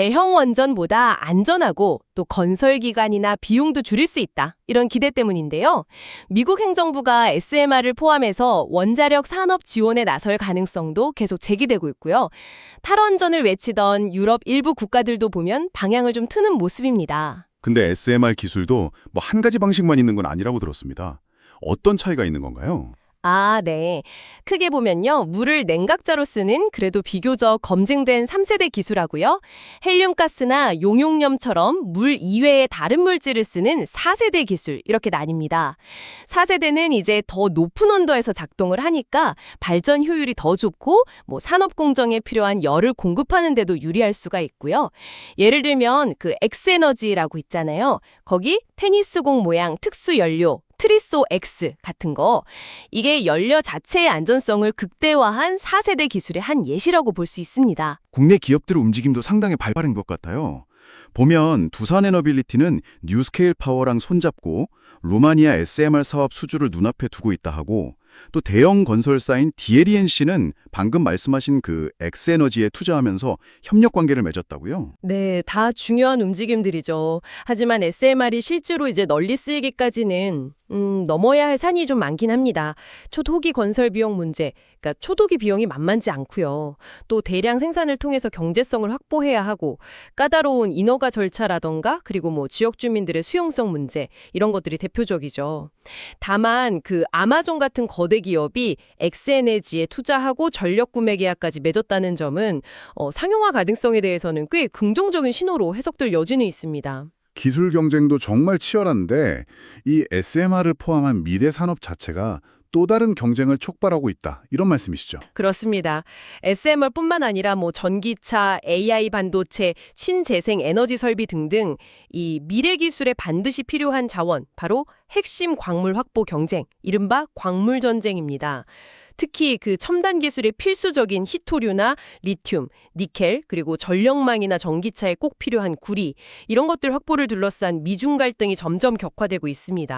대형 원전보다 안전하고 또 건설 기간이나 비용도 줄일 수 있다. 이런 기대 때문인데요. 미국 행정부가 SMR을 포함해서 원자력 산업 지원에 나설 가능성도 계속 제기되고 있고요. 탈원전을 외치던 유럽 일부 국가들도 보면 방향을 좀 트는 모습입니다. 근데 SMR 기술도 뭐 한 가지 방식만 있는 건 아니라고 들었습니다. 어떤 차이가 있는 건가요? 아, 네. 크게 보면요. 물을 냉각자로 쓰는 그래도 비교적 검증된 3세대 기술하고요. 헬륨가스나 용용염처럼 물 이외의 다른 물질을 쓰는 4세대 기술 이렇게 나뉩니다. 4세대는 이제 더 높은 온도에서 작동을 하니까 발전 효율이 더 좋고 뭐 산업 공정에 필요한 열을 공급하는 데도 유리할 수가 있고요. 예를 들면 그 엑스에너지라고 있잖아요. 거기 테니스공 모양 특수 연료 트리소 X 같은 거 이게 연료 자체의 안전성을 극대화한 4세대 기술의 한 예시라고 볼 수 있습니다. 국내 기업들의 움직임도 상당히 발빠른 것 같아요. 보면 두산 에너빌리티는 뉴스케일 파워랑 손잡고 루마니아 SMR 사업 수주를 눈앞에 두고 있다 하고 또 대형 건설사인 DLENC는 방금 말씀하신 그 엑스에너지에 투자하면서 협력 관계를 맺었다고요. 네, 다 중요한 움직임들이죠. 하지만 SMR이 실제로 이제 널리 쓰이기까지는 음, 넘어야 할 산이 좀 많긴 합니다. 초도기 건설 비용 문제, 그러니까 초도기 비용이 만만치 않고요. 또 대량 생산을 통해서 경제성을 확보해야 하고 까다로운 인허가 절차라던가 그리고 뭐 지역 주민들의 수용성 문제 이런 것들이 대표적이죠. 다만 그 아마존 같은 거대 기업이 엑스에너지에 투자하고 전력 구매 계약까지 맺었다는 점은 어, 상용화 가능성에 대해서는 꽤 긍정적인 신호로 해석될 여지는 있습니다. 기술 경쟁도 정말 치열한데 이 SMR을 포함한 미래 산업 자체가 또 다른 경쟁을 촉발하고 있다. 이런 말씀이시죠. 그렇습니다. SMR뿐만 아니라 뭐 전기차, AI 반도체, 신재생 에너지 설비 등등 이 미래 기술에 반드시 필요한 자원, 바로 핵심 광물 확보 경쟁, 이른바 광물 전쟁입니다. 특히 그 첨단 기술의 필수적인 히토류나 리튬, 니켈, 그리고 전력망이나 전기차에 꼭 필요한 구리, 이런 것들 확보를 둘러싼 미중 갈등이 점점 격화되고 있습니다.